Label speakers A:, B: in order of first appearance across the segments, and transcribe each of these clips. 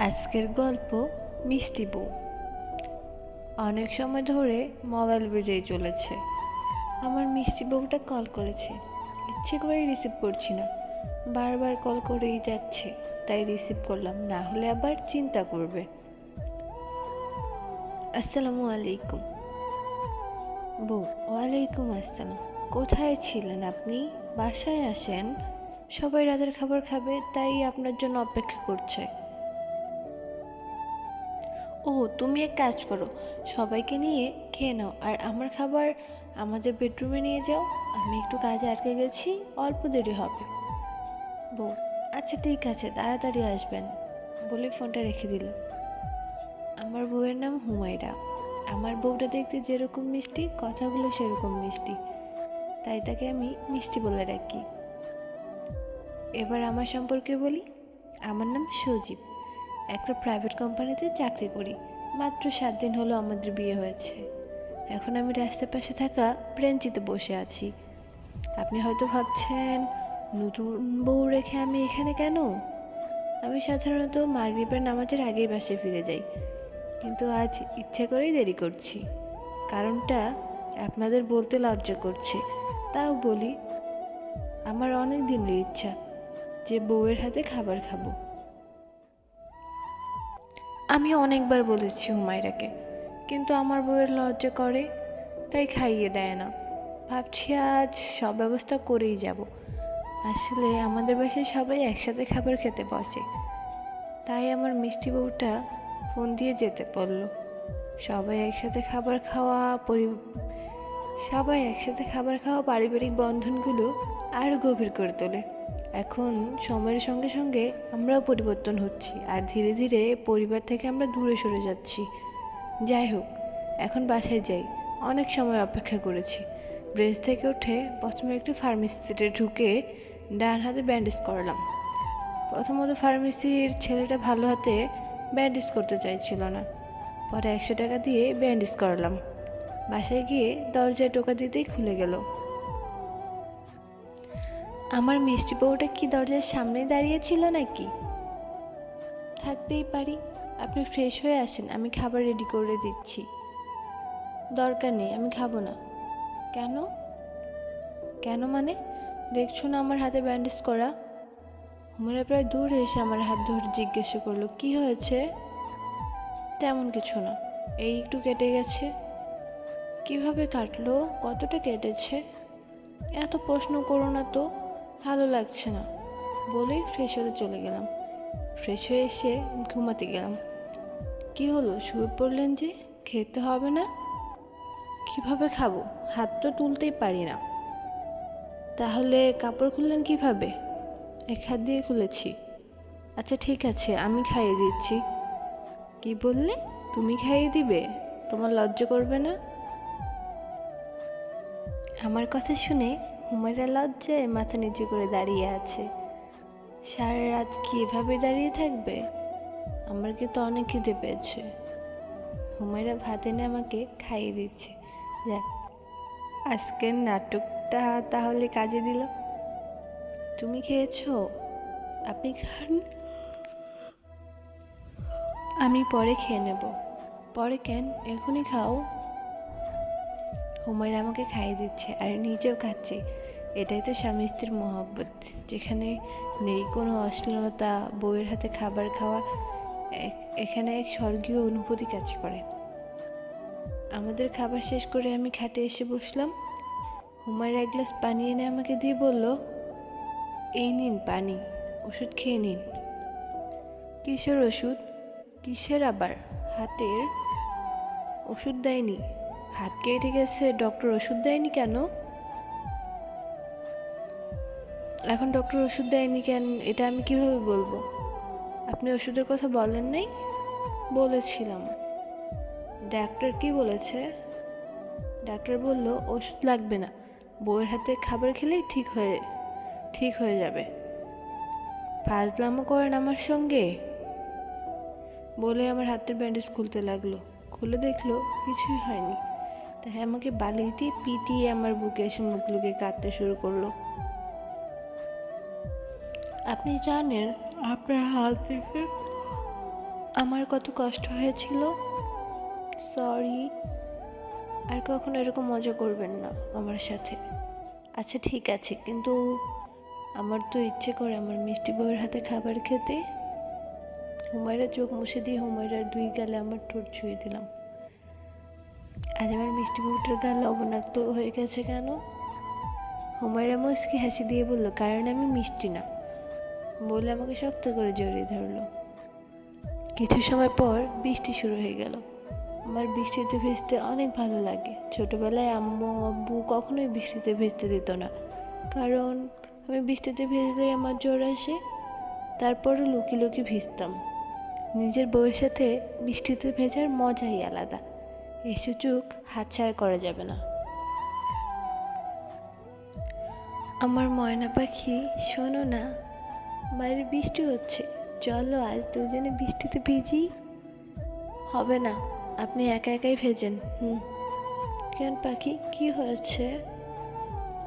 A: আজকের গল্প মিষ্টি বউ। অনেক সময় ধরে মোবাইল বেজেই চলেছে। আমার মিষ্টি বউটা কল করেছে। ইচ্ছে করে রিসিভ করছি না। বারবার কল করেই যাচ্ছে, তাই রিসিভ করলাম, না হলে আবার চিন্তা করবে। আসসালামু আলাইকুম। বউ, ওয়ালাইকুম আসসালাম। কোথায় ছিলেন আপনি? বাসায় আসেন? সবাই রাতের খাবার খাবে, তাই আপনার জন্য অপেক্ষা করছে। ও তুমি এক কাজ করো। সবাইকে নিয়ে খেয়ে নাও। আর আমার খাবার আমাদের বেডরুমে নিয়ে যাও। আমি একটু কাজে আটকে গেছি, অল্প দেরি হবে। বউ আচ্ছা ঠিক আছে, তাড়াতাড়ি আসবেন। বলে ফোনটা রেখে দিল। আমার বউয়ের নাম হুমায়রা। আমার বউটা দেখতে যেরকম মিষ্টি, কথাগুলো সেরকম মিষ্টি। তাই তাকে আমি মিষ্টি বলে রাখি এবার আমার সম্পর্কে বলি। আমার নাম সজীব। একটা প্রাইভেট কোম্পানিতে চাকরি করি। মাত্র সাত দিন হলো আমাদের বিয়ে হয়েছে। এখন আমি রাস্তার পাশে থাকা ব্রেঞ্চিতে বসে আছি। আপনি হয়তো ভাবছেন, নতুন বউ রেখে আমি এখানে কেন? আমি সাধারণত মাগরিবের নামাজের আগেই বাসে ফিরে যাই। কিন্তু আজ ইচ্ছে করেই দেরি করছি। কারণটা আপনাদের বলতে লজ্জা করছে। তাও বলি, আমার অনেক দিনের ইচ্ছা যে বউয়ের হাতে খাবার খাব। আমি অনেকবার বলেছি হুমায়রাকে কিন্তু আমার বউয়ের লজ্জা করে, তাই খাইয়ে দেয় না। ভাবছি আজ সব ব্যবস্থা করেই যাব। আসলে আমাদের বাসায় সবাই একসাথে খাবার খেতে বসে। তাই আমার মিষ্টি বউটা ফোন দিয়ে যেতে বলল, সবাই একসাথে খাবার খাওয়া পরি, সবাই একসাথে খাবার খাওয়া পারিবারিক বন্ধনগুলো আরও গভীর করে তোলে। এখন সময়ের সঙ্গে সঙ্গে আমরাও পরিবর্তন হচ্ছি আর ধীরে ধীরে পরিবার থেকে আমরা দূরে সরে যাচ্ছি। যাই হোক, এখন বাসায় যাই। অনেক সময় অপেক্ষা করেছি। ব্রেঞ্চ থেকে উঠে প্রথমে একটু ফার্মেসিতে ঢুকে ডান হাতে ব্যান্ডেজ করলাম। প্রথমত ফার্মেসির ছেলেটা ভালো হাতে ব্যান্ডেজ করতে চাইছিল না। পরে একশো টাকা দিয়ে ব্যান্ডেজ করালাম। বাসায় গিয়ে দরজায় টোকা দিতেই খুলে গেল। আমার মিষ্টি বউটা কি দরজার সামনে দাঁড়িয়েছিল নাকি? থাকতেই পারি, আপনি ফ্রেশ হয়ে আসেন, আমি খাবার রেডি করে দিচ্ছি। দরকার নেই, আমি খাব না। কেন? কেন মানে? দেখছ না আমার হাতে ব্যান্ডেজ করা? হুমারা প্রায় দূরে এসে আমার হাত ধরে জিজ্ঞেস করল, কি হয়েছে? তেমন কিছু না, এই একটু কেটে গেছে। কীভাবে কাটলো? কতটা কেটেছে? এত প্রশ্ন করো না তো। ভালো লাগছে না। বলেই ফ্রেশ হতে চলে গেলাম। ফ্রেশ হয়ে এসে ঘুমাতে গেলাম। কি হলো? শুয়ে পড়লেন যে? খেতে হবে না। কীভাবে খাব? হাত তো তুলতেই পারি না। তাহলে কাপড় খুললেন কীভাবে? এক হাত দিয়ে খুলেছি। আচ্ছা ঠিক আছে, আমি খাইয়ে দিচ্ছি। কি বললে? তুমি খাইয়ে দিবে? তোমার লজ্জা করবে না? আমার কথা শুনে হুমায়রা লজ্জায় মাথা নিচু করে দাঁড়িয়ে আছে। সারা রাত কি এভাবে দাঁড়িয়ে থাকবে? আমার কিন্তু অনেক খিদে পেয়েছে। হুমায়রা ভাত এনে আমাকে খাইয়ে দিচ্ছে। যাক, আজকের নাটকটা তাহলে কাজে দিল। তুমি খেয়েছো? আপনি খান। আমি পরে খেয়ে নেব। পরে কেন? এখনই খাও। হুমায়রা আমাকে খাইয়ে দিচ্ছে আর নিজেও খাচ্ছে। এটাই তো স্বামী স্ত্রীর মহব্বত, যেখানে নেই কোনো অশ্লীলতা, বউয়ের হাতে খাবার খাওয়া এখানে এক স্বর্গীয় অনুভূতি কাজ করে। আমাদের খাবার শেষ করে আমি খাটে এসে বসলাম। হুমায়রা এক গ্লাস পানি এনে আমাকে দিয়ে বলল, এই নিন পানি, ওষুধ খেয়ে নিন। কিসের ওষুধ? কিসের আবার? হাতের। ওষুধ দেয়নি। হাত কেটে গেছে ডক্টর ওষুধ দেয়নি কেন? এখন ডক্টর ওষুধ দেয়নি কেন? এটা আমি কীভাবে বলব? আপনি ওষুধের কথা বলেন নাই? বলেছিলাম। ডাক্তার কি বলেছে? ডাক্তার বলল, ওষুধ লাগবে না। বউয়ের হাতে খাবার খেলেই ঠিক হয়ে ঠিক হয়ে যাবে। ফাজলামো করেন আমার সঙ্গে? বলে আমার হাতের ব্যান্ডেজ খুলতে লাগল। খুলে দেখল, কিছুই হয়নি। তাই আমাকে বালিশ দিয়ে পিটিয়ে আমার বুকে এসে মুখ লুকিয়ে কাঁদতে শুরু করল। আপনি জানেন আপনার হাত দেখে আমার কত কষ্ট হয়েছিল? সরি আর কখনো এরকম মজা করবেন না আমার সাথে। আচ্ছা ঠিক আছে কিন্তু আমার তো ইচ্ছে করে আমার মিষ্টি বউয়ের হাতে খাবার খেতে। হুমায়রা চোখ মুছে দিয়ে হুমায়রার দুই গালে আমার ঠোঁট ছুঁয়ে দিলাম। আজ আমার মিষ্টি বউটার গাল লবণাক্ত হয়ে গেছে কেন? হুমায়রা মুসকি হাসি দিয়ে বলল, কারণ আমি মিষ্টি না। বলে আমাকে শক্ত করে জড়িয়ে ধরলো। কিছু সময় পর বৃষ্টি শুরু হয়ে গেল। আমার বৃষ্টিতে ভিজতে অনেক ভালো লাগে। ছোটবেলায় আম্মু, আব্বু কখনোই বৃষ্টিতে ভিজতে দিত না। কারণ আমি বৃষ্টিতে ভিজলেই আমার জ্বর আসে, তারপরও লুকি লুকি ভিজতাম। নিজের বউয়ের সাথে বৃষ্টিতে ভেজার মজাই আলাদা। এই সুযোগ হাতছাড়া করা যাবে না। আমার ময়না পাখি, শোনো না, বাইরে বৃষ্টি হচ্ছে। চলো, আজ দুজনে বৃষ্টিতে ভিজি। হবে না, আপনি একা একাই ভেজেন, হুম। কেন পাখি, কি হয়েছে?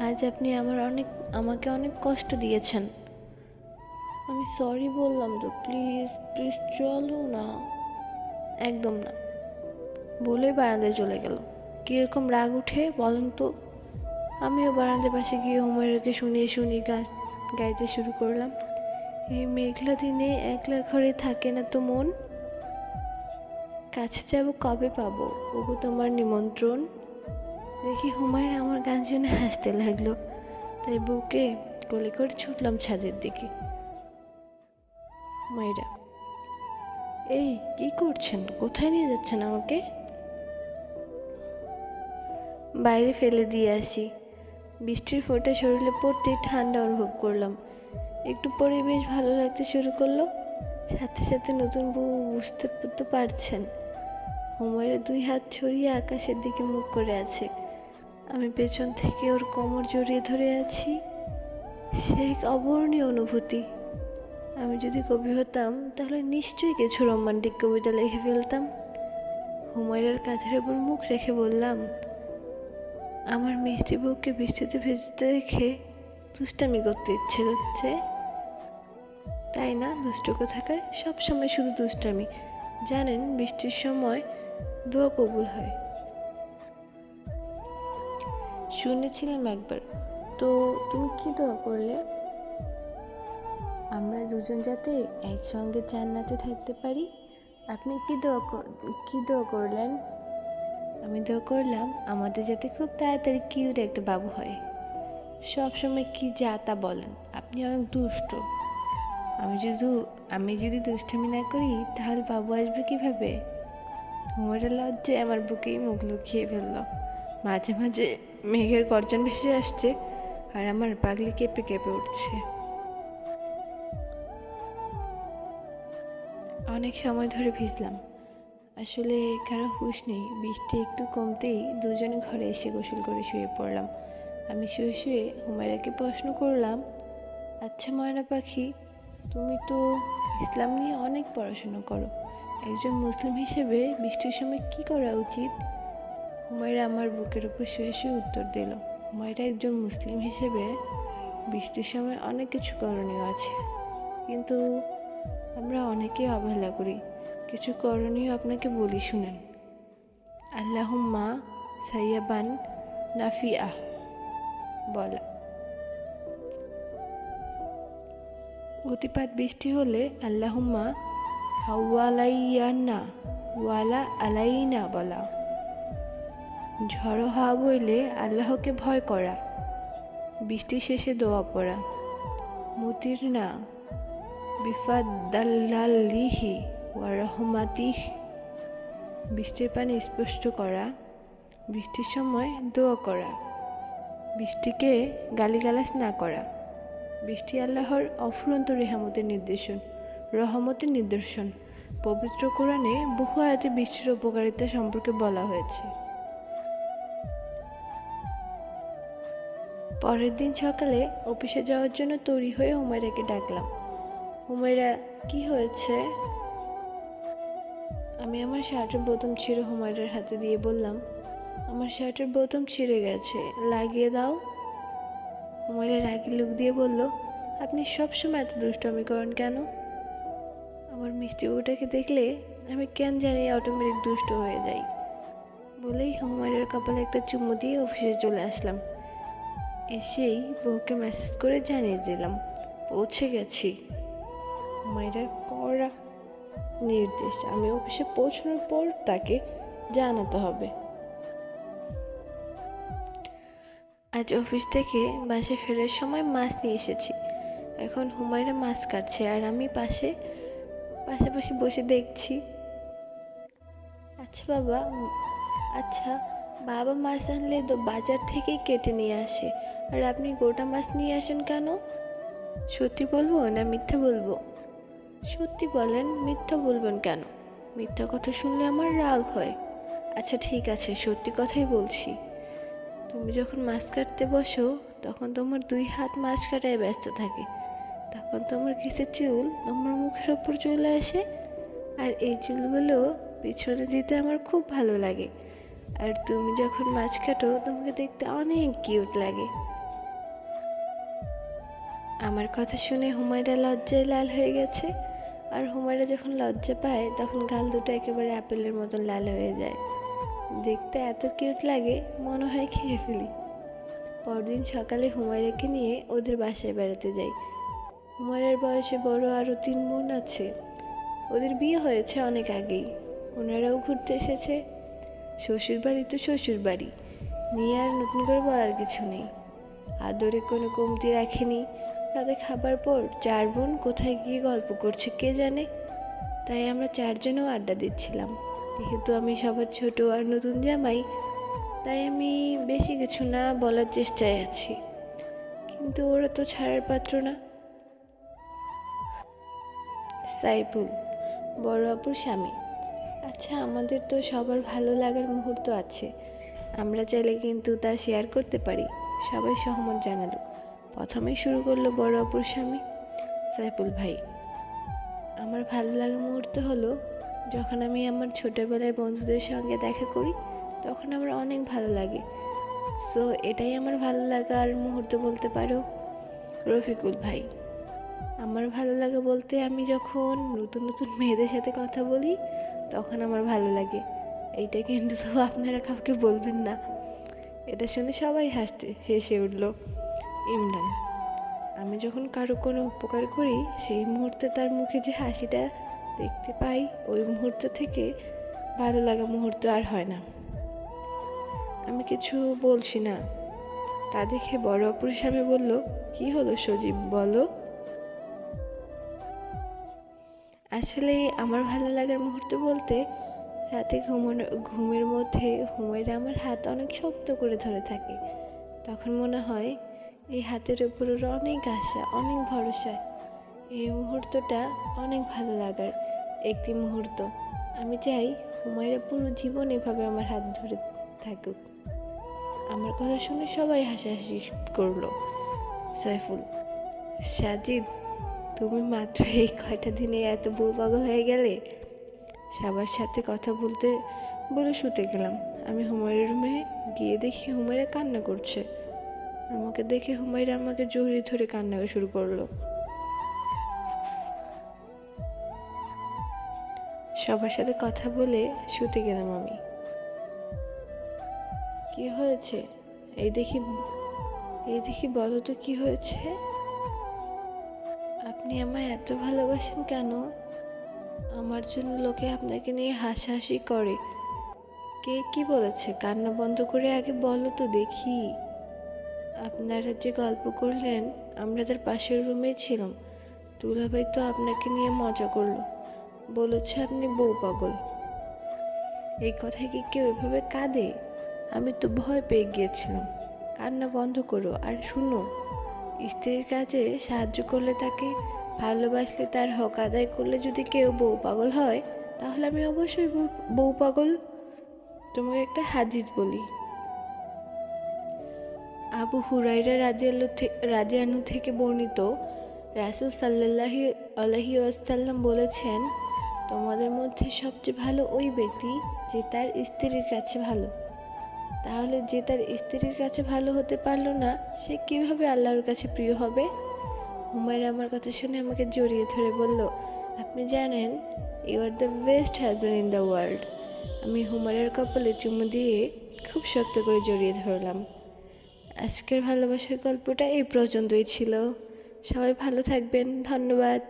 A: আজ আপনি আমার অনেক, আমাকে অনেক কষ্ট দিয়েছেন। আমি সরি বললাম তো প্লিজ প্লিজ চলো না। একদম না। বলেই বারান্দায় চলে গেল। কীরকম রাগ উঠে বলেন তো। আমিও বারান্দার পাশে গিয়ে হুমায়ুরকে শুনিয়ে শুনিয়ে গান গাইতে শুরু করলাম। এই মেঘলা দিনে একলা ঘরে থাকে না তো মন? কাছে যাব কবে পাবো? ওগো তোমার নিমন্ত্রণ। দেখি হুমায়ুর আমার গান শুনে হাসতে লাগল। তাই বউকে কোলে করে ছুটলাম ছাদের দিকে। মাইরা এই কি করছেন? কোথায় নিয়ে যাচ্ছেন আমাকে? বাইরে ফেলে দিয়ে আসি। বৃষ্টির ফোঁটা শরীরে পড়তেই ঠান্ডা অনুভব করলাম। একটু পরে বেশ ভালো লাগতে শুরু করল। সাথে সাথে নতুন বউ বুঝতে তো পারছেন। হুমায়ুর দুই হাত ছড়িয়ে আকাশের দিকে মুখ করে আছে। আমি পেছন থেকে ওর কোমর জড়িয়ে ধরে আছি। সে এক অবর্ণীয় অনুভূতি। আমি যদি কবি হতাম, তাহলে নিশ্চয়ই কিছু রোমান্টিক কবিতা লিখে ফেলতাম। হুমায়রার কাঁধের উপর মুখ রেখে বললাম আমার মিষ্টি বউকে বৃষ্টিতে ভেজতে দেখে দুষ্টামি করতে ইচ্ছে হচ্ছে। তাই না? দুষ্ট কোথাকার সবসময় শুধু দুষ্টামি। জানেন, বৃষ্টির সময় দোয়া কবুল হয়। শুনেছিলাম একবার। তো তুমি কি দোয়া করলে? আমরা দুজন যাতে একসঙ্গে জান্নাতে থাকতে পারি। আপনি কি দোয়া কি দোয়া করলেন? আমি দোয়া করলাম আমাদের যাতে খুব তাড়াতাড়ি কিউট একটা বাবু হয়। সব সময় কি যা তা বলেন, আপনি অনেক দুষ্ট। আমি যদি আমি যদি দুষ্টামি না করি, তাহলে বাবু আসবে কীভাবে? হুমারের লজ্জায় আমার বুকেই মুখ লুকিয়ে ফেলল। মাঝে মাঝে মেঘের গর্জন ভেসে আসছে আর আমার পাগলি কেঁপে কেঁপে উঠছে। অনেক সময় ধরে ভিজলাম। আসলে কারও হুঁশ নেই। বৃষ্টি একটু কমতেই দুজনে ঘরে এসে গোসল করে শুয়ে পড়লাম। আমি শুয়ে শুয়ে হুমায়রাকে প্রশ্ন করলাম আচ্ছা ময়না পাখি, তুমি তো ইসলাম নিয়ে অনেক পড়াশুনো করো। একজন মুসলিম হিসেবে বৃষ্টির সময় কি করা উচিত? হুমায়রা আমার বুকের উপর শুয়ে শুয়ে উত্তর দিল, হুমায়রা একজন মুসলিম হিসেবে বৃষ্টির সময় অনেক কিছু করণীয় আছে। কিন্তু আমরা অনেকেই অবহেলা করি। কিছু করণীয় আপনাকে বলি, শুনেন। আল্লাহুম্মা সাইয়াবান নাফিয়া বলা। অতিপাত বৃষ্টি হলে আল্লাহুম্মা হাওয়ালাইয়ান্না ওয়ালা আলাইনা বলা। ঝড়ো হাওয়া বইলে আল্লাহকে ভয় করা। বৃষ্টি শেষে দোয়া পড়া। মুতির না, বিফাদ্দাল্লালিহি ওয়া রহমাতিহ বৃষ্টির পানি স্পষ্ট করা, বৃষ্টির সময় দোয়া করা, বৃষ্টিকে গালিগালাজ না করা। বৃষ্টি আল্লাহর অফুরন্ত রেহামতের নির্দেশন, রহমতের নিদর্শন। পবিত্র কোরআনে বহু আয়াতে বৃষ্টির উপকারিতা সম্পর্কে বলা হয়েছে। পরের দিন সকালে অফিসে যাওয়ার জন্য তৈরি হয়ে হুমায়রাকে ডাকলাম। হুমায়রা কি হয়েছে? আমি আমার শার্টের বোতাম ছিঁড়ে হুমায়রার হাতে দিয়ে বললাম, আমার শার্টের বোতাম ছিঁড়ে গেছে, লাগিয়ে দাও। হুমায়রা রাগি লুক দিয়ে বলল, আপনি সবসময় এত দুষ্টমি করেন কেন? আমার মিষ্টি বউটাকে দেখলে আমি কেন জানি অটোমেটিক দুষ্ট হয়ে যাই। বলেই হুমায়ুনের কপালে একটা চুমু দিয়ে অফিসে চলে আসলাম। এসেই বউকে মেসেজ করে জানিয়ে দিলাম, পৌঁছে গেছি। হুমায়রার নির্দেশ। আমি অফিসে পৌঁছানোর পর তাকে জানাতে হবে। আজ অফিস থেকে বাসে ফেরার সময় মাছ নিয়ে এসেছি। এখন হুমায়রা মাছ কাটছে আর আমি পাশে, পাশাপাশি বসে দেখছি। আচ্ছা বাবা আচ্ছা বাবা মাছ আনলে তো বাজার থেকেই কেটে নিয়ে আসে। আর আপনি গোটা মাছ নিয়ে আসেন কেন? সত্যি বলব না মিথ্যা বলব? সত্যি বলেন, মিথ্যা বলবেন কেন? মিথ্যা কথা শুনলে আমার রাগ হয়। আচ্ছা ঠিক আছে, সত্যি কথাই বলছি। তুমি যখন মাছ কাটতে বসো, তখন তোমার দুই হাত মাছ কাটায় ব্যস্ত থাকে। তখন তোমার কিসের চুল তোমার মুখের ওপর চলে আসে। আর এই চুলগুলো পিছনে দিতে আমার খুব ভালো লাগে। আর তুমি যখন মাছ কাটো, তোমাকে দেখতে অনেক কিউট লাগে। আমার কথা শুনে হুমায়রা লজ্জায় লাল হয়ে গেছে। আর হুমায়রা যখন লজ্জা পায়, তখন গাল দুটো একেবারে অ্যাপেলের মতন লাল হয়ে যায়। দেখতে এত কিউট লাগে, মনে হয় খেয়ে ফেলি। পরদিন সকালে হুমায়রাকে নিয়ে ওদের বাসায় বেড়াতে যাই। হুমায়রার বয়সে বড় আরও তিন বোন আছে। ওদের বিয়ে হয়েছে অনেক আগেই। ওনারাও ঘুরতে এসেছে। শ্বশুর বাড়ি তো শ্বশুর বাড়ি নিয়ে আর নতুন করে বলার কিছু নেই। আদরে কোনো কমতি রাখেনি। রাতে খাবার পর চার বোন কোথায় গিয়ে গল্প করছে কে জানে? তাই আমরা চারজনেও আড্ডা দিচ্ছিলাম। যেহেতু আমি সবার ছোট আর নতুন জামাই, তাই আমি বেশি কিছু না বলার চেষ্টায় আছি। কিন্তু ওরা তো ছাড়ার পাত্র না। সাইফুল, বড় আপুর স্বামী। আচ্ছা আমাদের তো সবার ভালো লাগার মুহূর্ত আছে। আমরা চাইলে কিন্তু তা শেয়ার করতে পারি। সবাই সহমত জানালো। প্রথমেই শুরু করল বড় আপুর স্বামী, সাইফুল ভাই। আমার ভালো লাগা মুহূর্ত হলো যখন আমি আমার ছোটোবেলার বন্ধুদের সঙ্গে দেখা করি, তখন আমার অনেক ভালো লাগে। সো এটাই আমার ভালো লাগার মুহূর্ত বলতে পারো, রফিকুল ভাই। আমার ভালো লাগে বলতে আমি যখন নতুন নতুন মেয়েদের সাথে কথা বলি, তখন আমার ভালো লাগে। এইটা কিন্তু তো আপনারা কাউকে বলবেন না। এটা শুনে সবাই হাসতে, হেসে উঠল। ইমরান। আমি যখন কারও কোনো উপকার করি, সেই মুহূর্তে তার মুখে যে হাসিটা দেখতে পাই, ওই মুহূর্ত থেকে ভালো লাগা মুহূর্ত আর হয় না। আমি কিছু বলছি না। তা দেখে বড় অপুর স্বামী বলল, কি হলো সজীব, বলো? আসলে আমার ভালো লাগার মুহূর্ত বলতে, রাতে ঘুমানো, ঘুমের মধ্যে হুমায়রা আমার হাত অনেক শক্ত করে ধরে থাকে। তখন মনে হয় এই হাতের উপর ওর অনেক আশা, অনেক ভরসা। এই মুহূর্তটা অনেক ভালো লাগার একটি মুহূর্ত। আমি চাই হুমায়রা পুরো জীবন এভাবে আমার হাত ধরে থাকুক। আমার কথা শুনে সবাই হাসাহাসি করল। সাইফুল, সাজিদ, তুমি মাত্র এই কয়টা দিনে এত বউ পাগল হয়ে গেলে? সবার সাথে কথা বলতে বলে শুতে গেলাম। আমি হুমায়ুর রুমে গিয়ে দেখি হুমায়রা কান্না করছে। আমাকে দেখে হুমায়রা আমাকে জড়িয়ে ধরে কান্না শুরু করল। সবার সাথে কথা বলে শুতে গেলাম আমি। কি হয়েছে? এই দেখি এই দেখি বলো তো কি হয়েছে? আপনি আমায় এত ভালোবাসেন কেন? আমার জন্য লোকে আপনাকে নিয়ে হাসাহাসি করে। কে কি বলেছে? কান্না বন্ধ করে আগে বলো তো দেখি। আপনারা যে গল্প করলেন, আমরা তার পাশের রুমেই ছিলাম। দুলাভাই তো আপনাকে নিয়ে মজা করল। বলেছে আপনি বউ পাগল। এই কথায় কি কেউ এভাবে কাঁদে? আমি তো ভয় পেয়ে গিয়েছিলাম। কান্না বন্ধ করো, আর শুনো, স্ত্রীর কাজে সাহায্য করলে তাকে ভালোবাসলে তার হক আদায় করলে যদি কেউ বউ পাগল হয়, তাহলে আমি অবশ্যই বউ পাগল। তোমাকে একটা হাদিস বলি। আবু হুরাইরা রাজি আনু থেকে বর্ণিত রাসুল সাল্লাহি আলহি আসাল্লাম বলেছেন, তোমাদের মধ্যে সবচেয়ে ভালো ওই ব্যক্তি যে তার স্ত্রীর কাছে ভালো। তাহলে যে তার স্ত্রীর কাছে ভালো হতে পারল না, সে কীভাবে আল্লাহর কাছে প্রিয় হবে? হুমায়রা আমার কথা শুনে আমাকে জড়িয়ে ধরে বলল, আপনি জানেন you are the best husband in the world আমি হুমায়রার কপালে চুমু দিয়ে খুব শক্ত করে জড়িয়ে ধরলাম। আজকের ভালোবাসার গল্পটা এই পর্যন্তই ছিল। সবাই ভালো থাকবেন। ধন্যবাদ।